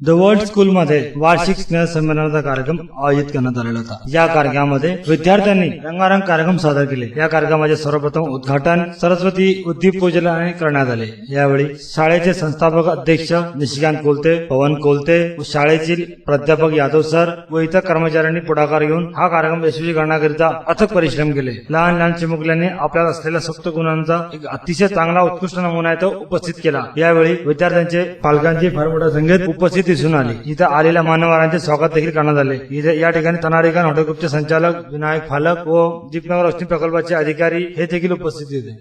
The world स्कूलमध्ये वार्षिक स्नेह संमेलनाचा कार्यक्रम आयोजित करण्यात आलेला होता. या कार्यक्रमामध्ये विद्यार्थ्यांनी रंगारंग कार्यक्रम सादर केले. या कार्यक्रमाचे सर्वप्रथम उद्घाटन सरस्वती उद्दीपूजनाने करण्यात आले. यावेळी शाळेचे संस्थापक अध्यक्ष निशिकांत कोलते पवन कोलते व शाळेतील प्राध्यापक यादव सर व इतर कर्मचाऱ्यांनी पुढाकार घेऊन हा कार्यक्रम यशस्वी करण्याकरिता अथक परिश्रम केले. लहान लहान चिमुकल्यांनी आपल्यात असलेल्या सप्त गुणांचा एक अतिशय चांगला उत्कृष्ट नमुना तो उपस्थित केला. यावेळी विद्यार्थ्यांचे पालकांची फार मोठ्या संख्येत उपस्थित दिसून आली. इथं आलेल्या मान्यवरांचे स्वागत देखील करण्यात आले. इथे या ठिकाणी तनारिकान हॉटेल ग्रुपचे संचालक विनायक फालक व दीपनगर रोशनी प्रकल्पाचे अधिकारी हे देखील उपस्थित होते.